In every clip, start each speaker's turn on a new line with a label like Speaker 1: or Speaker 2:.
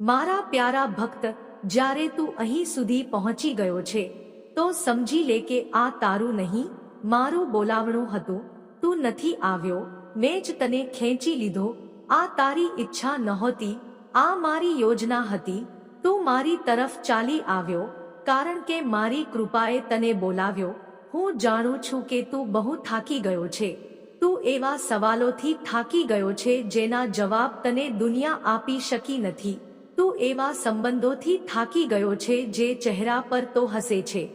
Speaker 1: મારા પ્યારા ભક્ત, જ્યારે તું અહીં સુધી પહોંચી ગયો છે, તો સમજી લે કે આ તારું નહીં, મારું બોલાવણું હતું, તું નથી આવ્યો, મેં જ તને ખેંચી લીધો, આ તારી ઈચ્છા નહોતી, આ મારી યોજના હતી, તું મારી તરફ ચાલી આવ્યો, કારણ કે મારી કૃપાએ તને બોલાવ્યો, હું જાણું છું કે તું બહુ થાકી ગયો છે, તું એવા સવાલોથી થાકી ગયો છે જેના જવાબ તને દુનિયા આપી શકી નથી. તું એવા સંબંધોથી થાકી ગયો છે જે ચહેરા પર તો હસે છે.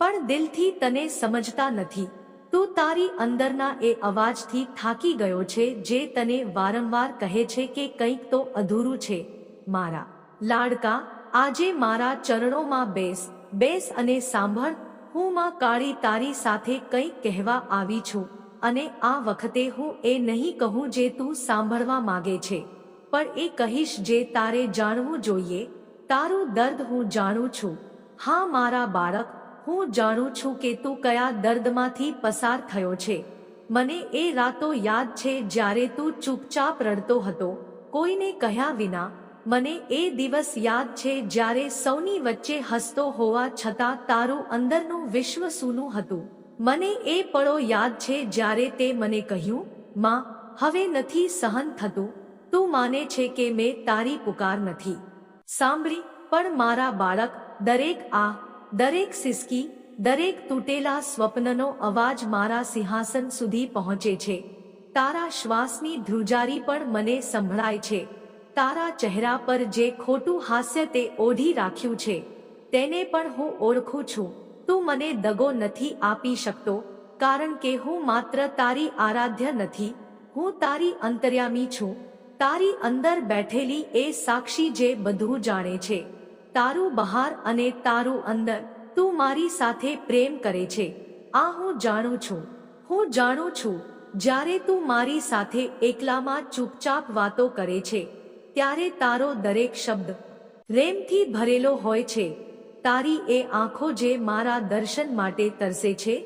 Speaker 1: પણ દિલથી તને સમજતા નથી. તું તારી અંદરના એ અવાજથી થાકી ગયો છે જે તને વારંવાર કહે છે કે કંઈક તો અધૂરું છે. મારા લાડકા, આજે મારા ચરણોમાં બેસ બેસ અને સાંભળ, હું માં કાળી તારી સાથે કંઈક કહેવા આવી છું. અને આ વખતે હું એ નહીં કહું જે તું સાંભળવા માગે છે. પણ એ કહીશ, જે તારે જાણવું જોઈએ, તારું દર્દ હું જાણું છું. હા, મારા બાળક, હું જાણું છું કે તું કયા દર્દમાંથી પસાર થયો છે. મને એ રાતો યાદ છે જ્યારે તું ચૂપચાપ રડતો હતો. કોઈને કહ્યા વિના, મને એ દિવસ યાદ છે જ્યારે સૌની વચ્ચે હસતો હોવા છતાં તારું અંદરનું વિશ્વ સૂનું હતું. મને એ પળો યાદ છે જ્યારે તે મને કહ્યું, માં, હવે નથી સહન થતું. તું માને છે કે મેં તારી પુકાર નથી. સાંભળી, પણ મારા બાળક, દરેક આ, દરેક સિસકી, દરેક તૂટેલા સ્વપ્નનો અવાજ મારા સિંહાસન સુધી પહોંચે છે. તારા શ્વાસની ધ્રુજારી પણ મને સંભળાય છે. તારા ચહેરા પર જે ખોટું હાસ્ય તે ઓઢી રાખ્યું છે. તેને પણ હું ઓળખું છું. તું મને દગો નથી આપી શકતો, કારણ કે હું માત્ર તારી આરાધ્ય નથી. હું તારી અંતર્યામી છું. તારી અંદર બેઠેલી એ સાક્ષી જે બધું જાણે છે. તારું બહાર અને તારું અંદર તું મારી સાથે પ્રેમ કરે છે. આ હું જાણું છું. હું જાણું છું, જ્યારે તું મારી સાથે એકલામાં ચૂપચાપ વાતો કરે છે, ત્યારે તારો દરેક શબ્દ રેમથી ભરેલો હોય છે. તારી એ આંખો જે મારા દર્શન માટે તરસે છે,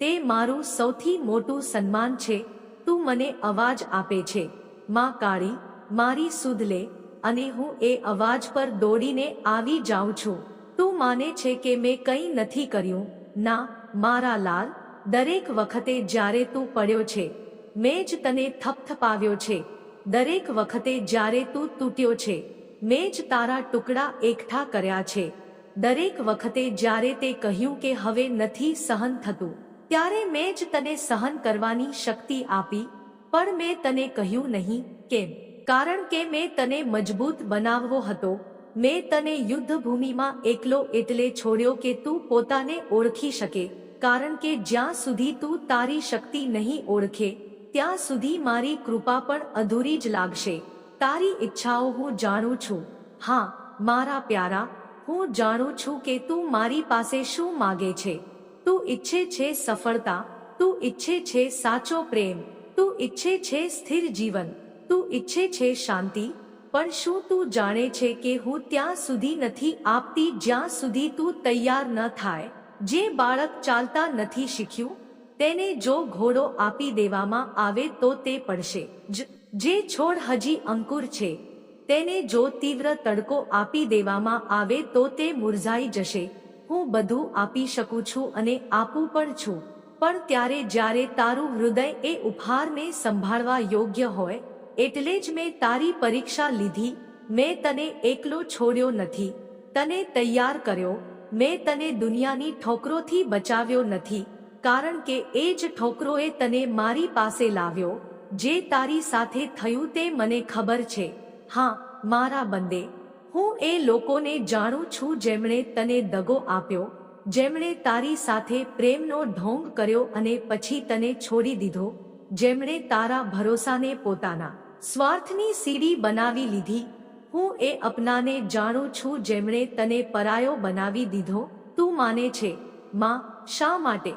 Speaker 1: તે મારું સૌથી મોટું સન્માન છે. તું મને અવાજ આપે છે. માં કાળી, મારી સુધ લે અને હું એ અવાજ પર દોડીને આવી જાઉં છું. તું માને છે કે મેં કંઈ નથી કર્યું? ના, મારા લાલ, દરેક વખતે જ્યારે તું પડ્યો છે, મેં જ તને થપથપાવ્યો છે. દરેક વખતે જ્યારે તું તૂટ્યો છે, મેં જ તારા ટુકડા એકઠા કર્યા છે. દરેક વખતે જ્યારે તે કહ્યું કે હવે નથી સહન થતું, ત્યારે મેં જ તને સહન કરવાની શક્તિ આપી પણ મેં તને કહ્યું નહીં, કેમ? કારણ કે મેં તને મજબૂત બનાવવો હતો. મેં તને યુદ્ધભૂમિમાં એકલો એટલે છોડ્યો કે તું પોતાને ઓળખી શકે. કારણ કે જ્યાં સુધી તું તારી શક્તિ નહીં ઓળખે, ત્યાં સુધી મારી કૃપા પણ અધૂરી જ લાગશે. તારી ઈચ્છાઓ હું જાણું છું. હા, મારા પ્યારા, હું જાણું છું કે તું મારી પાસે શું માગે છે. તું ઈચ્છે છે સફળતા, તું ઈચ્છે છે સાચો પ્રેમ. તું ઈચ્છે છે સ્થિર જીવન, તું ઈચ્છે છે શાંતિ, પણ શું તું જાણે છે કે હું ત્યાં સુધી નથી આપતી જ્યાં સુધી તું તૈયાર ન થાય? જે બાળક ચાલતા નથી શીખ્યું, તેને જો ઘોડો આપી દેવામાં આવે તો તે પડશે. જે છોડ હજી અંકુર છે, તેને જો તીવ્ર તડકો આપી દેવામાં આવે તો તે મુરઝાઈ જશે. હું બધું આપી શકું છું અને આપું પણ છું. પણ ત્યારે જ્યારે તારું હૃદય એ ઉપહારને સંભાળવા યોગ્ય હોય, એટલે જ મેં તારી પરીક્ષા લીધી, મેં તને એકલો છોડ્યો નથી, તને તૈયાર કર્યો, મેં તને દુનિયાની ઠોકરોથી બચાવ્યો નથી, કારણ કે એ જ ઠોકરોએ તને મારી પાસે લાવ્યો, જે તારી સાથે થયું તે મને ખબર છે, હા, મારા બંદે, હું એ લોકોને જાણું છું જેમણે તને દગો આપ્યો જેમણે તારી સાથે પ્રેમનો ઢોંગ કર્યો અને પછી તને છોડી દીધો, જેમણે તારા ભરોસાને પોતાના સ્વાર્થની સીડી બનાવી લીધી, હું એ અપનાને જાણું છું જેમણે તને પરાયો બનાવી દીધો, તું માને છે, માં, શા માટે?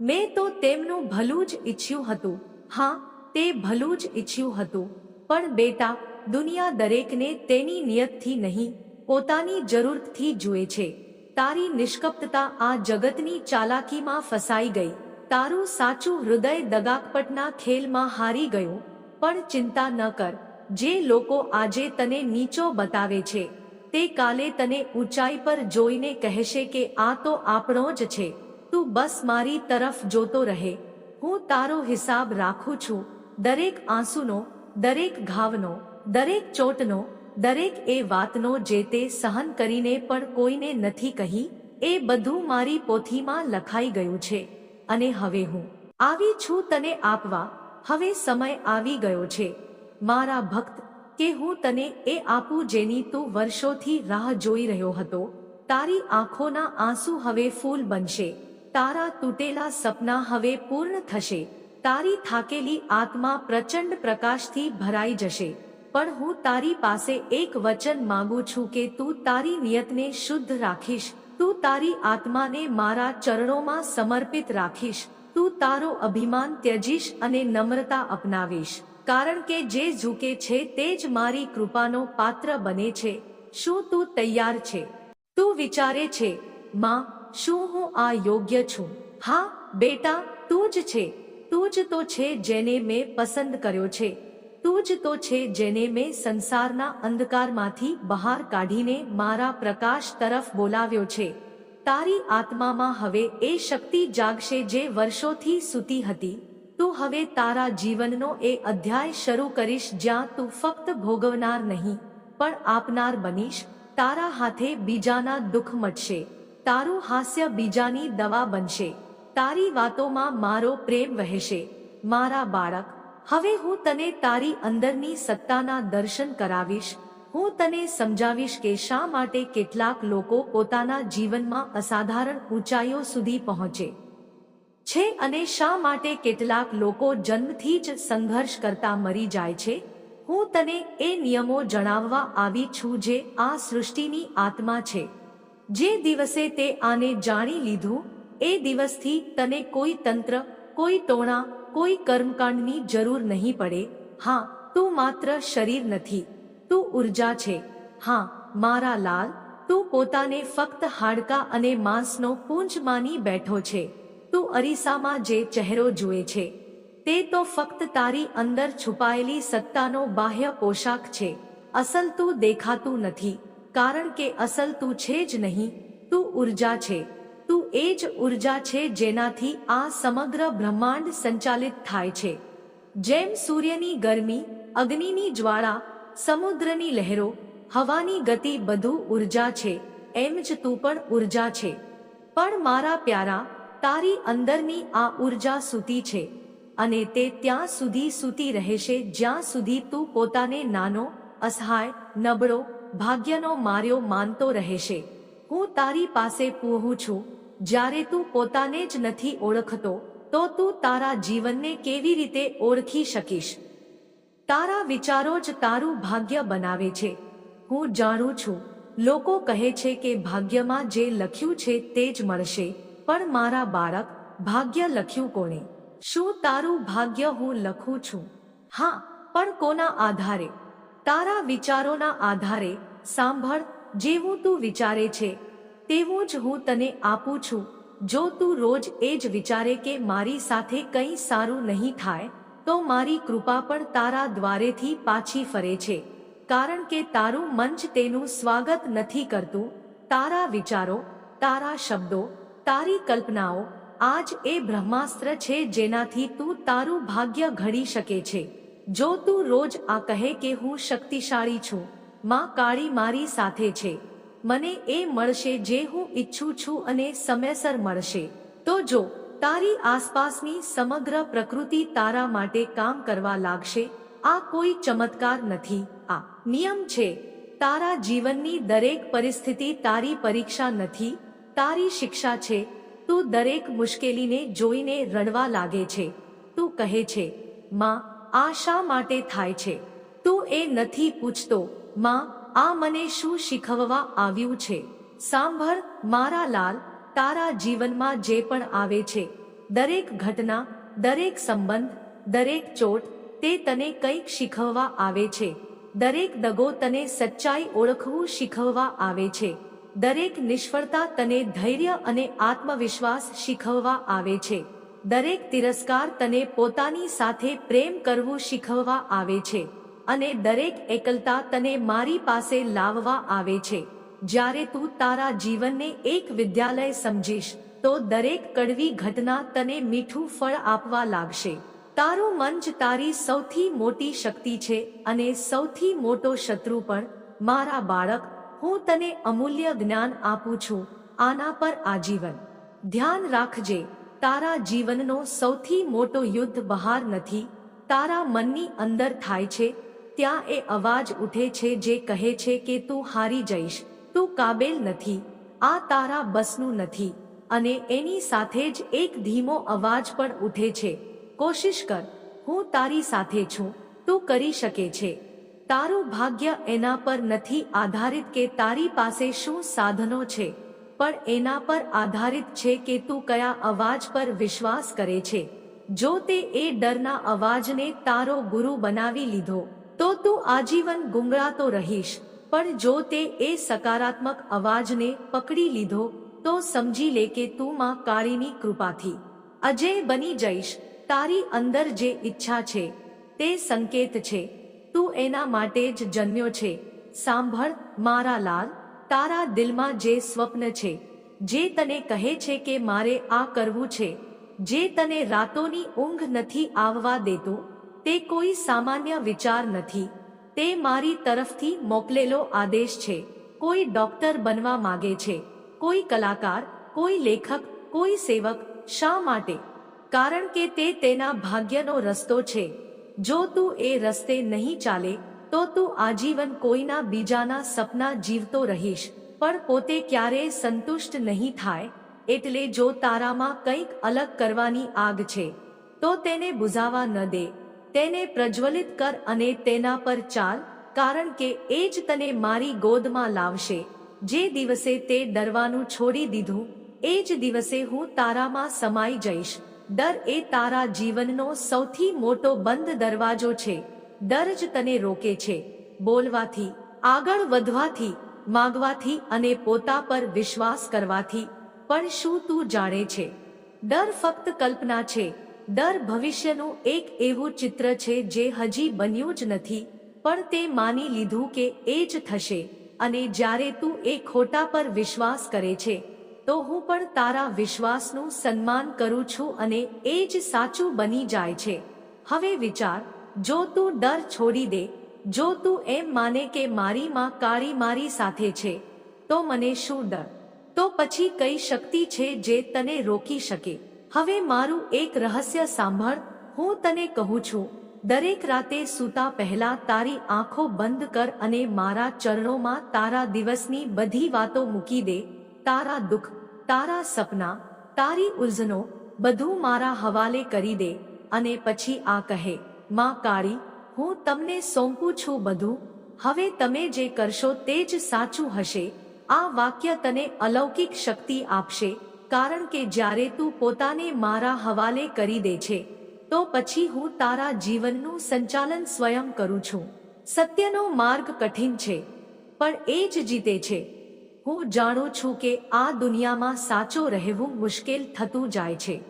Speaker 1: મેં તો તેમનું ભલું જ ઈચ્છ્યું હતું, હા, તે ભલું જ ઈચ્છ્યું હતું, પણ બેટા, દુનિયા દરેકને તેની નિયતથી નહીં, પોતાની જરૂરથી જુએ છે. તારી નિષ્કપટતા આ જગતની ચાલાકીમાં ફસાઈ ગઈ. તારું સાચું હૃદય દગાકપટના ખેલમાં હારી ગયું. પણ ચિંતા ન કર. જે લોકો આજે તને નીચો બતાવે છે, તે કાલે તને ઊંચાઈ પર જોઈને કહેશે કે આ તો આપણો જ છે. તું બસ મારી તરફ જોતો રહે. હું તારો હિસાબ રાખું છું. દરેક આંસુનો, દરેક ઘાવનો, દરેક ચોટનો દરેક એ વાતનો જે તે સહન કરીને પણ કોઈને નથી કહી, એ બધું મારી પોથીમાં લખાઈ ગયું છે. અને હવે હું આવી છું તને આપવા. હવે સમય આવી ગયો છે. મારા ભક્ત, કે હું તને એ આપું જેની તું વર્ષોથી રાહ જોઈ રહ્યો હતો. તારી આંખોના આંસુ હવે ફૂલ બનશે. તારા તૂટેલા સપના હવે પૂર્ણ થશે. તારી થાકેલી આત્મા પ્રચંડ પ્રકાશથી ભરાઈ જશે. પણ હું તારી પાસે એક વચન માંગુ છું કે તું તારી નિયતને શુદ્ધ રાખીશ. તું તારી આત્માને મારા ચરણોમાં સમર્પિત રાખીશ. તું તારો અભિમાન ત્યજીશ અને નમ્રતા અપનાવીશ. કારણ કે જે ઝૂકે છે તે જ મારી કૃપાનો પાત્ર બને છે. શું તું તૈયાર છે? તું વિચારે છે, માં, શું હું આ યોગ્ય છું? હા, બેટા, તું જ છે. તું જ તો છે જેને મેં પસંદ કર્યો છે. તું જ તો છે જેને મેં સંસારના અંધકારમાંથી બહાર કાઢીને મારા પ્રકાશ તરફ બોલાવ્યો છે. તારી આત્મામાં હવે એ શક્તિ જાગશે જે વર્ષોથી સૂતી હતી. તું હવે તારા જીવનનો એ અધ્યાય શરૂ કરીશ જ્યાં તું ફક્ત ભોગવનાર નહીં, પણ આપનાર બનીશ, તારા હાથે બીજાના દુઃખ મટશે. તારું હાસ્ય બીજાની દવા બનશે. તારી વાતોમાં મારો પ્રેમ વહેશે. મારા બાળક હવે હું તને તારી અંદરની સત્તાના દર્શન કરાવીશ. હું તને સમજાવીશ કે શા માટે કેટલાક લોકો પોતાના જીવનમાં અસાધારણ ઊંચાઈઓ સુધી પહોંચે છે અને શા માટે કેટલાક લોકો જન્મથી જ સંઘર્ષ કરતા મરી જાય છે. હું તને એ નિયમો જણાવવા આવી છું જે આ સૃષ્ટિની આત્મા છે. જે દિવસે તે આને જાણી લીધું, એ દિવસથી તને કોઈ તંત્ર, કોઈ ટોણા કોઈ કર્મકાંડની જરૂર નહીં પડે. હા, તું માત્ર શરીર નથી. તું ઊર્જા છે. હા, મારા લાલ, તું પોતાને ફક્ત હાડકા અને માંસનો પૂંજ માની બેઠો છે. તું અરીસામાં જે ચહેરો જુએ છે, તે તો ફક્ત તારી અંદર છુપાયેલી સત્તાનો બાહ્ય પોશાક છે. અસલ તું દેખાતું નથી, કારણ કે અસલ તું છે જ નહીં, તું ઊર્જા છે. તું એ જ ઊર્જા છે જેનાથી આ સમગ્ર બ્રહ્માંડ સંચાલિત થાય છે. જેમ સૂર્યની ગરમી, અગ્નિની જ્વાળા, સમુદ્રની લહેરો, હવાની ગતિ બધું ઊર્જા છે, એમ જ તું પણ ઊર્જા છે. પણ મારા પ્યારા, તારી અંદરની આ ઊર્જા સૂતી છે અને તે ત્યાં સુધી સૂતી રહેશે જ્યાં સુધી તું પોતાને નાનો, અસહાય, નબળો, ભાગ્યનો માર્યો માનતો રહેશે. હું તારી પાસે પૂહું છું જ્યારે તું પોતાને જ નથી ઓળખતો, તો તું તારા જીવનને કેવી રીતે ઓળખી શકીશ? તારા વિચારો જ તારું ભાગ્ય બનાવે છે. હું જાણું છું, લોકો કહે છે કે ભાગ્યમાં જે લખ્યું છે તે જ મળશે, પણ મારા બાળક, ભાગ્ય લખ્યું કોણે? શું તારું ભાગ્ય હું લખું છું? હા, પણ કોના આધારે? તારા વિચારોના આધારે, સાંભળ, જેવું તું વિચારે છે તેવું જ હું તને આપું છું. જો તું રોજ એ જ વિચારે કે મારી સાથે કંઈ સારું નહીં થાય, તો મારી કૃપા પણ તારા દ્વારેથી પાછી ફરે છે. કારણ કે તારું મંચ તેનું સ્વાગત નથી કરતું. તારા વિચારો, તારા શબ્દો, તારી કલ્પનાઓ, આજ એ બ્રહ્માસ્ત્ર છે જેનાથી તું તારું ભાગ્ય ઘડી શકે છે. જો તું રોજ આ કહે કે હું શક્તિશાળી છું, માં કાળી મારી સાથે છે. મને એ મળશે જે હું ઈચ્છું છું અને સમયસર મળશે. તો જો, તારી આસપાસની સમગ્ર પ્રકૃતિ તારા માટે કામ કરવા લાગશે, આ કોઈ ચમત્કાર નથી. આ નિયમ છે, તારા જીવનની દરેક પરિસ્થિતિ તારી પરીક્ષા નથી, તારી શિક્ષા છે, તું દરેક મુશ્કેલીને જોઈને રડવા લાગે છે. તું કહે છે, માં, આ શા માટે થાય છે? તું એ નથી પૂછતો, માં આ મને શું શીખવવા આવ્યું છે? સાંભળ, મારા લાલ, તારા જીવનમાં જે પણ આવે છે. દરેક ઘટના, દરેક સંબંધ, દરેક ચોટ, તે તને કંઈક શીખવવા આવે છે. દરેક દગો તને સચ્ચાઈ ઓળખવું શીખવવા આવે છે. દરેક નિષ્ફળતા તને ધૈર્ય અને આત્મવિશ્વાસ શીખવવા આવે છે. દરેક તિરસ્કાર તને પોતાની સાથે પ્રેમ કરવું શીખવવા આવે છે. અને દરેક એકલતા તને મારી પાસે લાવવા આવે છે. જ્યારે તું તારા જીવનને એક વિદ્યાલય સમજીશ, તો દરેક કડવી ઘટના તને મીઠું ફળ આપવા લાગશે. તારું મન જ તારી સૌથી મોટી શક્તિ છે અને સૌથી મોટો શત્રુ પણ મારા બાળક. હું તને અમૂલ્ય જ્ઞાન આપું છું, આના પર આજીવન. ધ્યાન રાખજે, તારા જીવનનો સૌથી મોટો યુદ્ધ બહાર નથી. તારા મનની અંદર થાય છે ત્યાં એ અવાજ ઉઠે છે જે કહે છે કે, તું હારી જઈશ. તું કાબેલ નથી. આ તારા બસનું નથી. અને એની સાથે જ એક ધીમો અવાજ પણ ઉઠે છે. કોશિશ કર. હું તારી સાથે છું. તું કરી શકે છે. તારું ભાગ્ય એના પર નથી આધારિત કે તારી પાસે શું સાધનો છે. પણ એના પર આધારિત છે કે તું કયા અવાજ પર વિશ્વાસ કરે છે. જો તે એ ડરના અવાજને તારો ગુરુ બનાવી લીધો તો તું આજીવન ગુંગળાતો રહીશ, પણ જો તે એ સકારાત્મક અવાજને પકડી લીધો, તો સમજી લે કે તું માં કાળીની કૃપાથી. અજય બની જઈશ, તારી અંદર જે ઈચ્છા છે, તે સંકેત છે. તું એના માટે જ જન્મ્યો છે. સાંભળ, મારા લાલ, તારા દિલમાં જે સ્વપ્ન છે, જે તને કહે છે કે મારે આ કરવું છે, જે તને રાતોની ઊંઘ નથી આવવા દેતું તે કોઈ સામાન્ય વિચાર નથી. તે મારી તરફથી મોકલેલો આદેશ છે. કોઈ ડોક્ટર બનવા માગે છે. કોઈ કલાકાર, કોઈ લેખક, કોઈ સેવક, શા માટે? કારણ કે તે તેના ભાગ્યનો રસ્તો છે. જો તું એ રસ્તે નહીં ચાલે, તો તું આજીવન કોઈના બીજાના સપના જીવતો રહીશ. પણ પોતે ક્યારેય સંતુષ્ટ નહીં થાય, એટલે જો તારામાં કંઈક અલગ કરવાની આગ છે, તો તેને બુઝાવા ન દે. તેને પ્રજ્વલિત કર અને તેના પર ચાલ, કારણ કે એ જ તને મારી ગોદમાં લાવશે. જે દિવસે તે ડરવાનું છોડી દીધું, એ જ દિવસે હું તારામાં સમાઈ જઈશ. ડર એ તારા જીવનનો સૌથી મોટો બંધ દરવાજો છે. ડર જ તને રોકે છે. બોલવાથી, આગળ વધવાથી, માગવાથી અને પોતા પર વિશ્વાસ કરવાથી. પણ શું તું જાણે છે? ડર ફક્ત કલ્પના છે. ડર ભવિષ્યનું એક એવું ચિત્ર છે જે હજી બન્યું જ નથી, પણ તે માની લીધું કે એ જ થશે, અને જ્યારે તું એ ખોટા પર વિશ્વાસ કરે છે, તો હું પણ તારા વિશ્વાસનું સન્માન કરું છું અને એ જ સાચું બની જાય છે. હવે વિચાર, જો તું ડર છોડી દે, જો તું એમ માને કે મારી માં કાળી મારી સાથે છે, તો મને શું ડર? તો પછી કઈ શક્તિ છે જે તને રોકી શકે? હવે મારું એક રહસ્ય સાંભળ, હું તને કહું છું, દરેક રાતે સૂતા પહેલા તારી આંખો બંધ કર અને મારા ચરણોમાં તારા દિવસની બધી વાતો મૂકી દે, તારા દુઃખ, તારા સપના, તારી ઉલઝનો બધું મારા હવાલે કરી દે, અને પછી આ કહે, માં કાળી, હું તમને સોંપું છું બધું, હવે તમે જે કરશો તે જ સાચું હશે, આ વાક્ય તને અલૌકિક શક્તિ આપશે કારણ કે જ્યારે તું પોતાને મારા હવાલે કરી દે છે, તો પછી હું તારા જીવનનું સંચાલન સ્વયં કરું છું. સત્યનો માર્ગ કઠિન છે, પણ એ જ જીતે છે. હું જાણું છું કે આ દુનિયામાં સાચો રહેવું મુશ્કેલ થતું જાય છે.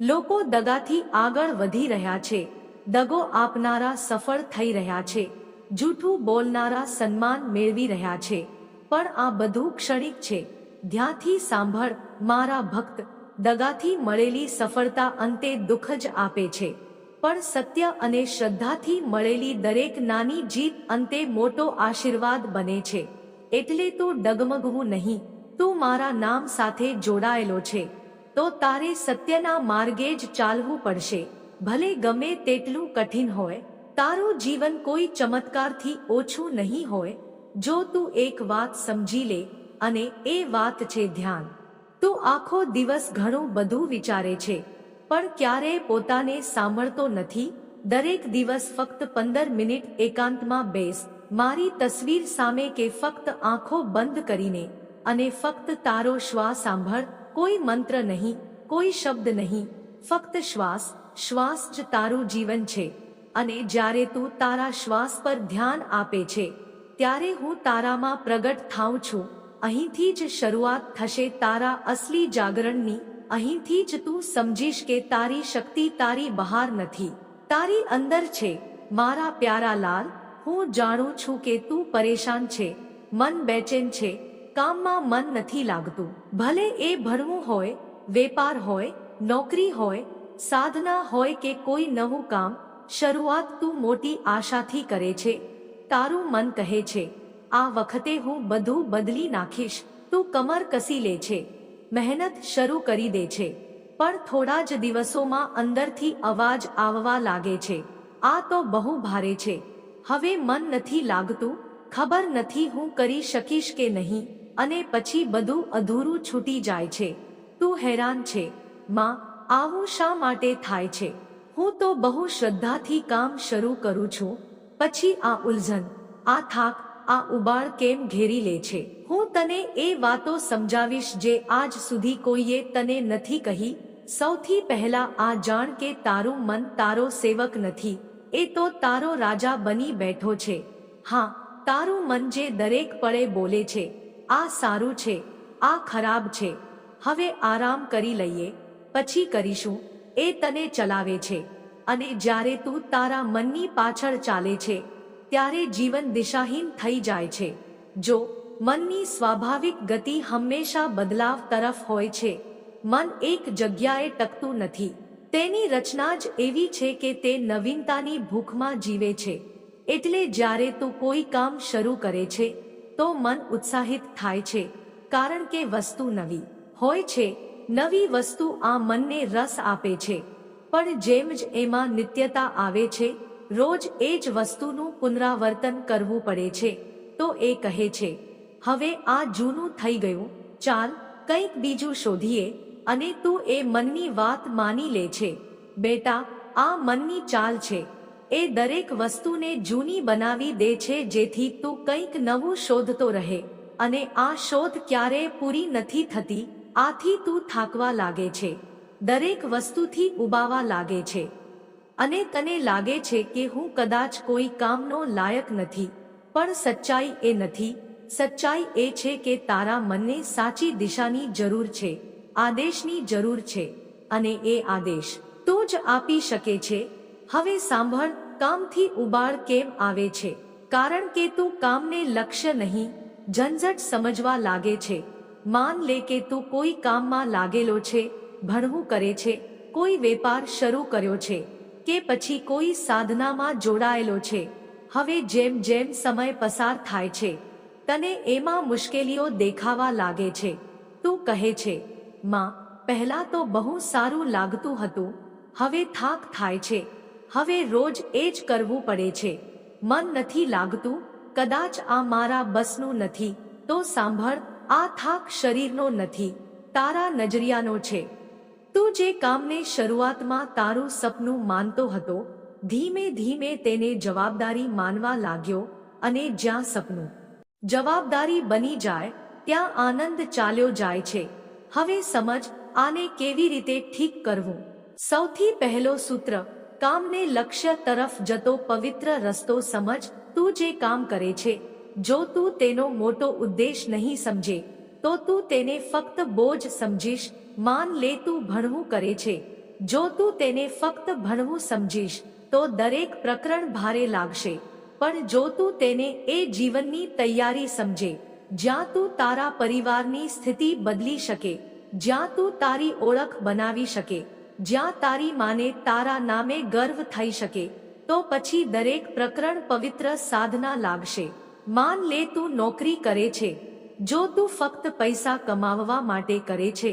Speaker 1: લોકો દગાથી આગળ વધી રહ્યા છે. દગો આપનારા સફળ થઈ રહ્યા છે. જૂઠું બોલનારા સન્માન મેળવી રહ્યા છે. પણ આ બધું ક્ષણિક છે. ધ્યાનથી સાંભળ, મારા ભક્ત, દગાથી મળેલી સફળતા અંતે દુઃખ જ આપે છે. પણ સત્ય અને શ્રદ્ધાથી મળેલી દરેક નાની જીત અંતે મોટો આશીર્વાદ બને છે. એટલે તો ડગમગવું નહીં, તું મારા નામ સાથે જોડાયેલો છે. તો તારે સત્યના માર્ગે જ ચાલવું પડશે. ભલે ગમે તેટલું કઠિન હોય, તારું જીવન કોઈ ચમત્કારથી ઓછું નહીં હોય. જો તું એક વાત સમજી લે અને એ વાત છે ધ્યાન. તું આખો દિવસ ઘણું બધું વિચારે છે, પણ ક્યારેય પોતાને સાંભળતો નથી? દરેક દિવસ ફક્ત પંદર મિનિટ એકાંતમાં બેસ, મારી તસવીર સામે કે ફક્ત આંખો બંધ કરીને, અને ફક્ત તારો શ્વાસ સાંભળ, કોઈ મંત્ર નહીં, કોઈ શબ્દ નહીં, ફક્ત શ્વાસ શ્વાસ જ તારું જીવન છે, અને જ્યારે તું તારા શ્વાસ પર ધ્યાન આપે છે, ત્યારે હું તારામાં પ્રગટ થાઉં છું. અહીંથી જ શરૂઆત થશે તારા અસલી જાગરણની, અહીંથી જ તું સમજીશ કે તારી શક્તિ તારી બહાર નથી. તારી અંદર છે, મારા પ્યારા લાલ, હું જાણું છું કે તું પરેશાન છે, મન બેચેન છે, કામમાં મન નથી લાગતું. ભલે એ ભણવું હોય, વેપાર હોય, નોકરી હોય, સાધના હોય કે કોઈ નવું કામ, શરૂઆત તું મોટી આશાથી કરે છે. તારું મન કહે છે આ વખતે હું બધું બદલી નાખીશ. તું કમર કસી લે છે. મહેનત શરૂ કરી દે છે. પણ થોડા જ દિવસોમાં અંદરથી અવાજ આવવા લાગે છે. આ તો બહુ ભારે છે. હવે મન નથી લાગતું. ખબર નથી હું કરી શકીશ કે નહીં. અને પછી બધું અધૂરું છૂટી જાય છે. તું હેરાન છે. માં, આવું શા માટે થાય છે? હું તો બહુ શ્રદ્ધાથી કામ શરૂ કરું છું. પછી આ ઉલઝન. આ થાક આ ઉબાળ કેમ ઘેરી લે છે? હું તને એ વાતો સમજાવીશ જે આજ સુધી કોઈએ તને નથી કહી. સૌથી પહેલા આ જાણ કે તારું મન તારો સેવક નથી. એ તો તારો રાજા બની બેઠો છે. હા, તારું મન જે દરેક પળે બોલે છે, આ સારું છે, આ ખરાબ છે. હવે આરામ કરી લઈએ, પછી કરીશું. એ તને ચલાવે છે. અને જ્યારે તું તારા મનની પાછળ ચાલે છે ત્યારે જીવન દિશાહીન થઈ જાય છે. જો મનની સ્વાભાવિક ગતિ હંમેશા બદલાવ તરફ હોય છે, મન એક જગ્યાએ ટકતું નથી. તેની રચના જ એવી છે કે તે નવીનતાની ભૂખમાં જીવે છે. એટલે જ્યારે તું કોઈ કામ શરૂ કરે છે, તો મન ઉત્સાહિત થાય છે, કારણ કે વસ્તુ નવી હોય છે. નવી વસ્તુ આ મનને રસ આપે છે. પણ જેમ જ એમાં નિત્યતા આવે છે રોજ એ જ વસ્તુનું પુનરાવર્તન કરવું પડે છે. તો એ કહે છે, હવે આ જૂનું થઈ ગયું. ચાલ, કંઈક બીજું શોધીએ અને તું એ મનની વાત માની લે છે. બેટા, આ મનની ચાલ છે. એ દરેક વસ્તુને જૂની બનાવી દે છે જેથી તું કંઈક નવું શોધતો રહે. અને આ શોધ ક્યારેય પૂરી નથી થતી, આથી તું થાકવા લાગે છે. દરેક વસ્તુથી ઉબાવા લાગે છે. અને તને લાગે છે કે હું કદાચ કોઈ કામનો લાયક નથી, પણ સચ્ચાઈ એ નથી. સચ્ચાઈ એ છે કે તારા મનને સાચી દિશાની જરૂર છે, આદેશની જરૂર છે, અને એ આદેશ તો જ આપી શકે છે. હવે સાંભળ, કામથી ઉબાળ કેમ આવે છે? કારણ કે તું કામને લક્ષ્ય નહીં, ઝંઝટ સમજવા લાગે છે. માન લે કે તું કોઈ કામમાં લાગેલો છે, ભણવું કરે છે, કોઈ વેપાર શરૂ કર્યો છે. કે પછી કોઈ સાધનામાં જોડાયેલો છે. હવે જેમ જેમ સમય પસાર થાય છે, તને એમાં મુશ્કેલીઓ દેખાવા લાગે છે. તું કહે છે, માં, પહેલા તો બહુ સારું લાગતું હતું, હવે થાક થાય છે. હવે રોજ એ જ કરવું પડે છે. મન નથી લાગતું, કદાચ આ મારા બસનું નથી, તો સાંભળ, આ થાક શરીરનો નથી, તારા નજરિયાનો છે. તું જે કામને શરૂઆતમાં તારું સપનું માનતો હતો, ધીમે ધીમે તેને જવાબદારી માનવા લાગ્યો અને જ્યાં સપનું જવાબદારી બની જાય, ત્યાં આનંદ ચાલ્યો જાય છે. હવે સમજ, આને કેવી રીતે ઠીક કરવું? સૌથી પહેલો સૂત્ર, કામને લક્ષ્ય તરફ જતો પવિત્ર રસ્તો સમજ, તું જે કામ કરે છે. જો તું તેનો મોટો ઉદ્દેશ નહીં સમજે તો તું તેને ફક્ત બોજ સમજીશ, માન લે તું ભણવું કરે છે. જો તું તેને ફક્ત ભણવું સમજીશ, તો દરેક પ્રકરણ ભારે લાગશે. પણ જો તું તેને એ જીવનની તૈયારી સમજે, જ્યાં તું તારા પરિવારની સ્થિતિ બદલી શકે, જ્યાં તું તારી ઓળખ બનાવી શકે, જ્યાં તારી માને તારા નામે ગર્વ થઈ શકે, તો પછી દરેક પ્રકરણ પવિત્ર સાધના લાગશે. માન લે તું નોકરી કરે છે. જો તું ફક્ત પૈસા કમાવવા માટે કરે છે,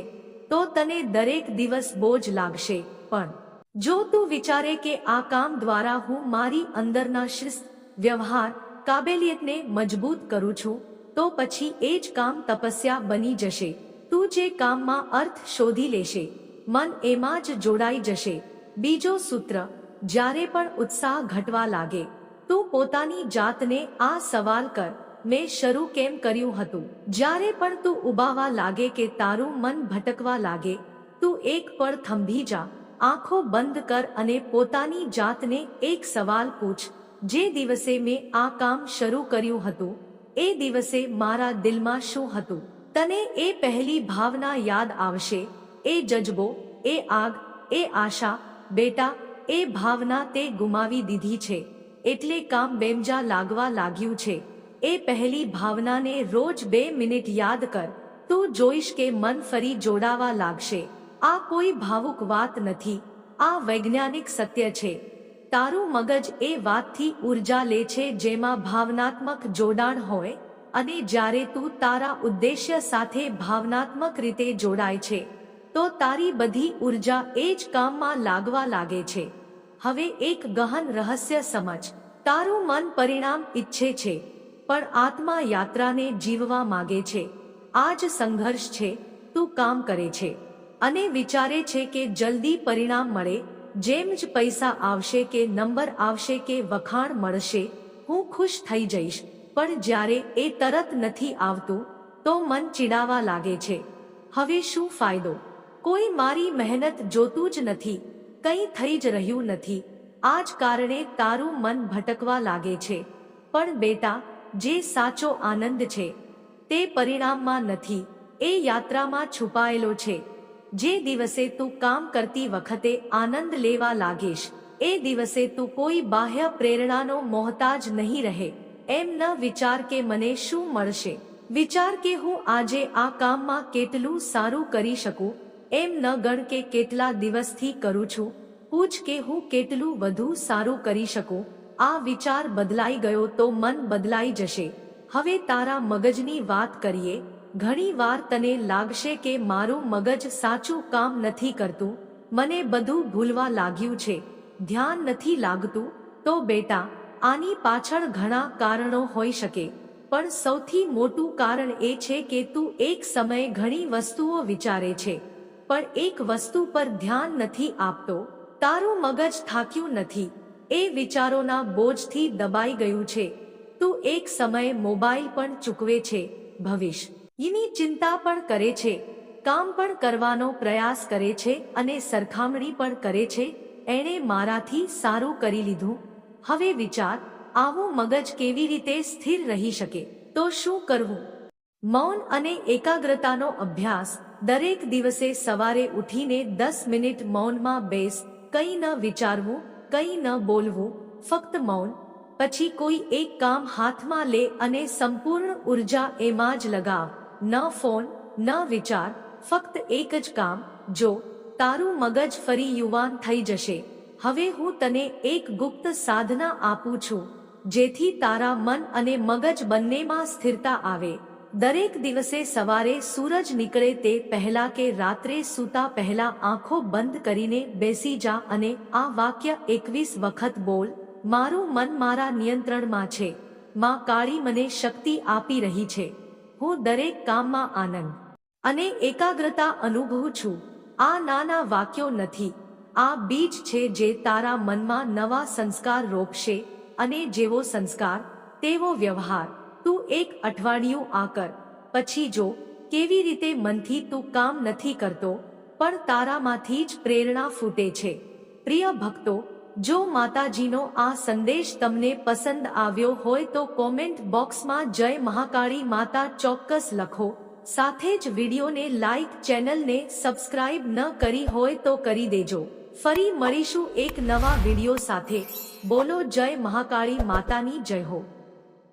Speaker 1: તો તને દરેક દિવસ બોજ લાગશે. પણ જો તું વિચારે કે આ કામ દ્વારા હું મારી અંદરના શિસ્ત, વ્યવહાર, કાબેલિયતને મજબૂત કરું છું, તો પછી એ જ કામ તપસ્યા બની જશે. તું જે કામમાં અર્થ શોધી લેશે, મન એમાં જ જોડાઈ જશે. બીજો સૂત્ર, જ્યારે પણ ઉત્સાહ ઘટવા લાગે, તું પોતાની જાતને આ સવાલ કર. મેં શરૂ કેમ કર્યું હતું? જ્યારે પણ તું ઉબાવા લાગે કે તારું મન ભટકવા લાગે, તું એક પળ થંભી જા, આંખો બંધ કર અને પોતાની જાતને એક સવાલ પૂછ. જે દિવસે મેં આ કામ શરૂ કર્યું હતું, એ દિવસે મારા દિલમાં શું હતું? તને એ પહેલી ભાવના યાદ આવશે, એ જજબો, એ આગ, એ આશા, બેટા, એ ભાવના તે ગુમાવી દીધી છે, એટલે કામ બેમજા લાગવા લાગ્યું છે. એ પહેલી ભાવનાને રોજ બે મિનિટ યાદ કર. તું જોઈશ કે મન ફરી જોડાવા લાગશે. આ કોઈ ભાવુક વાત નથી. આ વૈજ્ઞાનિક સત્ય છે. તારું મગજ એ વાતથી ઊર્જા લે છે જેમાં ભાવનાત્મક જોડાણ હોય અને જ્યારે તું તારા ઉદ્દેશ્ય સાથે ભાવનાત્મક રીતે જોડાય છે, તો તારી બધી ઊર્જા એ જ કામમાં લાગવા લાગે છે. હવે એક ગહન રહસ્ય સમજ. તારું મન પરિણામ ઈચ્છે છે. પણ આત્મા યાત્રાને જીવવા માગે છે. આ જ સંઘર્ષ છે, તું કામ કરે છે. અને વિચારે છે કે જલ્દી પરિણામ મળે, જેમ જ પૈસા આવશે કે નંબર આવશે કે વખાણ મળશે, હું ખુશ થઈ જઈશ. પણ જ્યારે એ તરત નથી આવતું, તો મન ચીડાવા લાગે છે. હવે શું ફાયદો? કોઈ મારી મહેનત જોતું જ નથી, કંઈ થઈ જ રહ્યું નથી. આ જ કારણે તારું મન ભટકવા લાગે છે. પણ બેટા જે સાચો આનંદ છે, તે પરિણામમાં નથી. એ યાત્રામાં છુપાયેલો છે. જે દિવસે તું કામ કરતી વખતે આનંદ લેવા લાગીશ, એ દિવસે તું કોઈ બાહ્ય પ્રેરણાનો મોહતાજ નહીં રહે. એમ ન વિચાર કે મને શું મળશે. વિચાર કે હું આજે આ કામમાં કેટલું સારું કરી શકું. એમ ન ગણ કે કેટલા દિવસથી કરું છું. પૂછ કે હું કેટલું વધુ સારું કરી શકું. આ વિચાર બદલાઈ ગયો તો મન બદલાઈ જશે. હવે તારા મગજની વાત કરીએ. ઘણી વાર તને લાગશે કે મારું મગજ સાચું કામ નથી કરતું. મને બધું ભૂલવા લાગ્યું છે. ધ્યાન નથી લાગતું. તો બેટા, આની પાછળ ઘણા કારણો હોઈ શકે. પણ સૌથી મોટું કારણ એ છે કે તું એક સમયે ઘણી વસ્તુઓ વિચારે છે. પણ એક વસ્તુ પર ધ્યાન નથી આપતો. તારું મગજ થાક્યું નથી. એ વિચારોના બોજથી દબાઈ ગયું છે. તું એક સમયે મોબાઈલ પણ ચૂકવે છે, ભવિષ્ય. એની ચિંતા પણ કરે છે. કામ પણ કરવાનો પ્રયાસ કરે છે અને સરખામણી પણ કરે છે. એણે મારાથી સારું કરી લીધું. હવે વિચાર, આવું મગજ કેવી રીતે સ્થિર રહી શકે? તો શું કરવું? મૌન અને એકાગ્રતાનો અભ્યાસ, દરેક દિવસે સવારે ઉઠીને દસ મિનિટ મૌનમાં બેસ, કંઈ ન વિચારવું કંઈ ન બોલવું, ફક્ત મૌન, પછી કોઈ એક કામ હાથમાં લે અને સંપૂર્ણ ઊર્જા એમાં જ લગાવ. ન ફોન, ન વિચાર, ફક્ત એક જ કામ, જો તારું મગજ ફરી યુવાન થઈ જશે. હવે હું તને એક ગુપ્ત સાધના આપું છું, જેથી તારા મન અને મગજ બંનેમાં સ્થિરતા આવે. દરેક દિવસે સવારે સૂરજ નીકળે તે પહેલા કે રાત્રે સૂતા પહેલા આંખો બંધ કરીને બેસી જા અને આ વાક્ય એકવીસ વખત બોલ, મારું મન મારા નિયંત્રણમાં છે. માં કાળી મને શક્તિ આપી રહી છે. હું દરેક કામમાં આનંદ અને એકાગ્રતા અનુભવું છું. આ નાના વાક્યો નથી. આ બીજ છે જે તારા મનમાં નવા સંસ્કાર રોપશે અને જેવો સંસ્કાર, તેવો વ્યવહાર. તું એક અઠવાડિયું આ કર. પછી જો, કેવી રીતે મનથી તું કામ નથી કરતો, પણ તારામાંથી જ પ્રેરણા ફૂટે છે. પ્રિય ભક્તો, જો માતાજીનો આ સંદેશ તમને પસંદ આવ્યો હોય તો કોમેન્ટ બોક્સમાં જય મહાકાળી માતા ચોક્કસ લખો. સાથે જ વિડીયોને લાઈક ચેનલને સબસ્ક્રાઇબ ન કરી હોય તો કરી દેજો. ફરી મળીશું એક નવા વીડિયો સાથે. બોલો જય મહાકાળી માતાની જય હો.